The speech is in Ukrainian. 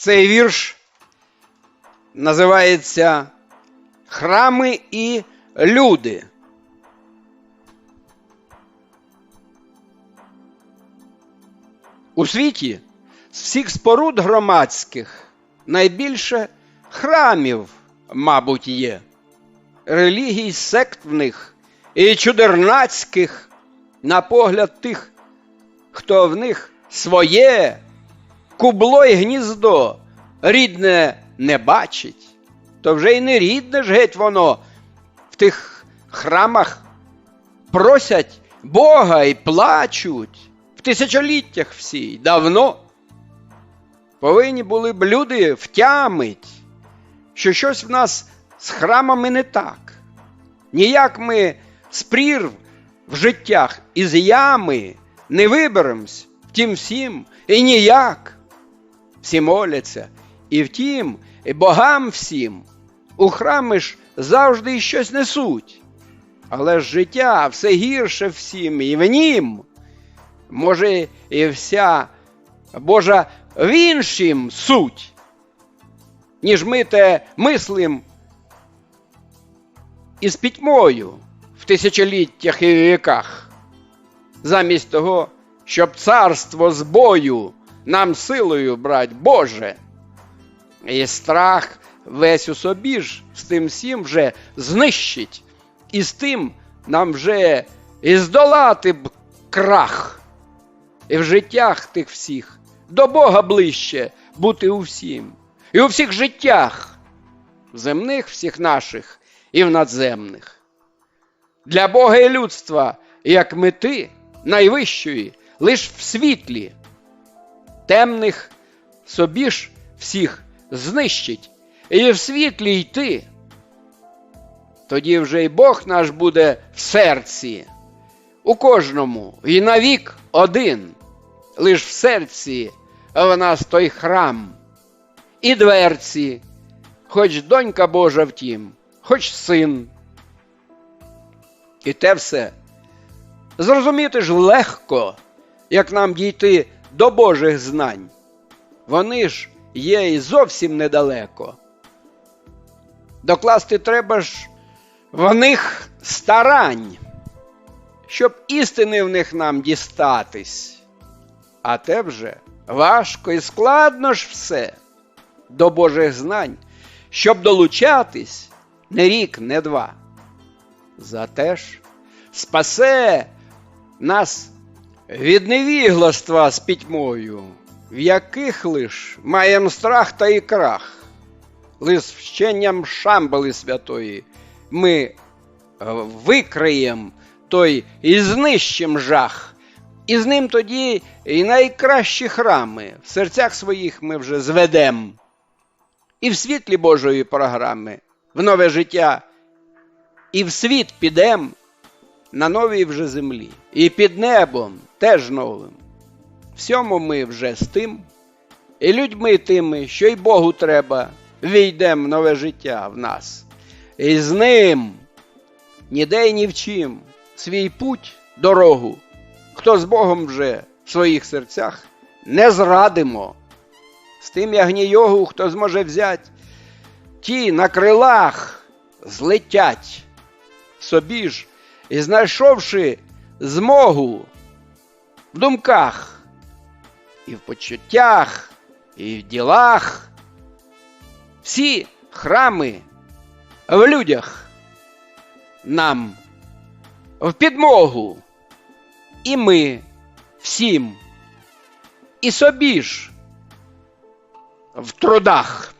Цей вірш називається Храми і люди. У світі з всіх споруд громадських найбільше храмів, мабуть, є. Релігій сект в них і чудернацьких, на погляд тих, хто в них своє кубло й гніздо рідне не бачить, то вже й не рідне ж геть воно в тих храмах просять Бога і плачуть в тисячоліттях всі давно. Повинні були б люди втямить, що щось в нас з храмами не так. Ніяк ми з прірв в життях із ями не виберемось, втім всім, і ніяк. Всі моляться, і втім, і богам всім. У храми ж завжди щось несуть. Але ж життя все гірше всім, і в нім. Може, і вся Божа в іншім суть, ніж ми те мислим із пітьмою в тисячоліттях і віках, замість того, щоб царство з бою нам силою брать Боже. І страх весь у собі ж з тим всім вже знищить, і з тим нам вже і здолати б крах, і в життях тих всіх до Бога ближче бути у всім, і у всіх життях, земних всіх наших і в надземних. Для Бога і людства, як мети найвищої, лиш в світлі, темних собі ж всіх знищить, і в світлі йти. Тоді вже й Бог наш буде в серці, у кожному, і навік один, лиш в серці в нас той храм, і дверці, хоч донька Божа втім, хоч син. І те все зрозуміти ж легко, як нам дійти до Божих знань. Вони ж є і зовсім недалеко. Докласти треба ж в них старань, щоб істини в них нам дістатись. А те вже важко і складно ж все до Божих знань, щоб долучатись не рік, не два. Зате ж спасе нас від невігластва з пітьмою, в яких лиш маєм страх та і крах. Лиш вченням Шамбали святої ми е, викриєм той і знищим жах, і з ним тоді і найкращі храми в серцях своїх ми вже зведем. І в світлі Божої програми, в нове життя, і в світ підем на новій вже землі, і під небом теж новим. Всьому ми вже з тим, і людьми тими, що й Богу треба, війдем нове життя в нас. І з ним ніде й ні в чим свій путь, дорогу, хто з Богом вже в своїх серцях не зрадимо. З тим ягнійогу, хто зможе взять, ті на крилах злетять собі ж і знайшовши змогу в думках, і в почуттях, і в ділах, всі храми в людях нам в підмогу, і ми всім, і собі ж в трудах.